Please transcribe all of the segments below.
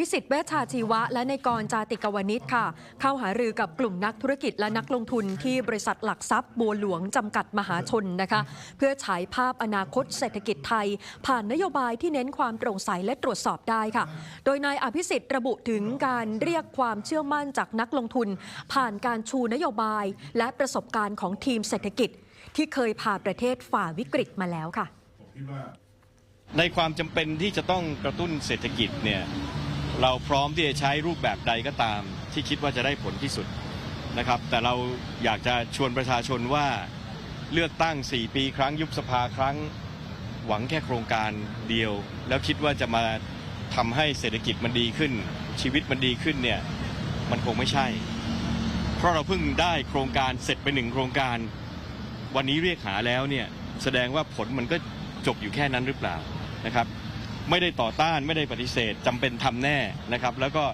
ภิสิทธิ์เวชชาชีวะ และในายกรจาติกวนิชค่ะ เข้าหารือกับกลุ่มนักธุรกิจและนักลงทุนที่บริษัทหลักทรัพย์บัวหลวงจำกัดมหาชนนะคะ เพื่อฉายภาพอนาคตเศรษฐกิจไทย ผ่านนโยบายที่เน้นความโปร่งใสและตรวจสอบได้ค่ะ โดยนายอภิสิทธิ์ระบุถึงการเรียกความเชื่อมั่นจากนักลงทุน ผ่านการชูนโยบาย และประสบการณ์ของทีมเศรษฐกิจ ที่เคยพาประเทศฝ่าวิกฤตมาแล้วค่ะในความจำเป็นที่จะต้องกระตุ้นเศรษฐกิจเนี่ย เราพร้อมที่จะใช้รูปแบบใดก็ตาม ที่คิดว่าจะได้ผลที่สุดนะครับ แต่เราอยากจะชวนประชาชนว่าเลือกตั้ง 4 ปีครั้งยุบสภาครั้งหวังแค่โครงการเดียว แล้วคิดว่าจะมาทำให้เศรษฐกิจมันดีขึ้น ชีวิตมันดีขึ้นเนี่ยมันคงไม่ใช่ เพราะเราเพิ่งได้โครงการเสร็จไปหนึ่งโครงการ วันนี้เรียกหาแล้วเนี่ยแสดงว่าผลมันก็จบอยู่แค่นั้นหรือเปล่านะครับ ไม่ได้ต่อต้านไม่ได้ปฏิเสธจำเป็นทำแน่นะครับ แล้วก็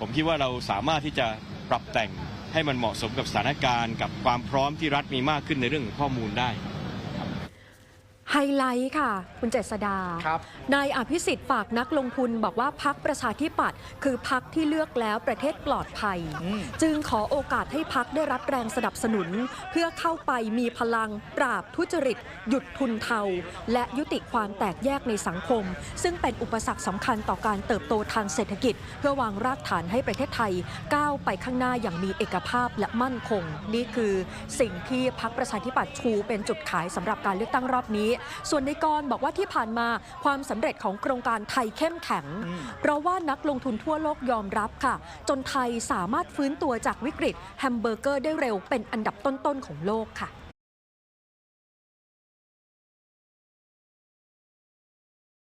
ผมคิดว่าเราสามารถที่จะปรับแต่งให้มันเหมาะสมกับสถานการณ์ กับความพร้อมที่รัฐมีมากขึ้นในเรื่องของข้อมูลได้ ไฮไลท์ค่ะ คุณเจษดาครับนายอภิสิทธิ์ฝากนักลงทุนบอกว่าพักประชาธิปัตย์คือพักที่เลือกแล้วประเทศปลอดภัยอืมจึงขอโอกาสให้พักได้รับแรงสนับสนุน เพื่อเข้าไปมีพลังปราบทุจริต หยุดทุนเทา และยุติความแตกแยกในสังคม ซึ่งเป็นอุปสรรคสำคัญต่อการเติบโตทางเศรษฐกิจ เพื่อวางรากฐานให้ประเทศไทย ก้าวไปข้างหน้าอย่างมีเอกภาพและมั่นคง นี่คือสิ่งที่พักประชาธิปัตย์ชูเป็นจุดขายสำหรับการเลือกตั้งรอบนี้ส่วนในกรบอกว่าที่ผ่านมาความสำเร็จของโครงการไทยเข้มแข็งอืมเพราะว่านักลงทุนทั่วโลกยอมรับค่ะ จนไทยสามารถฟื้นตัวจากวิกฤตแฮมเบอร์เกอร์ได้เร็วเป็นอันดับต้นๆของโลกค่ะ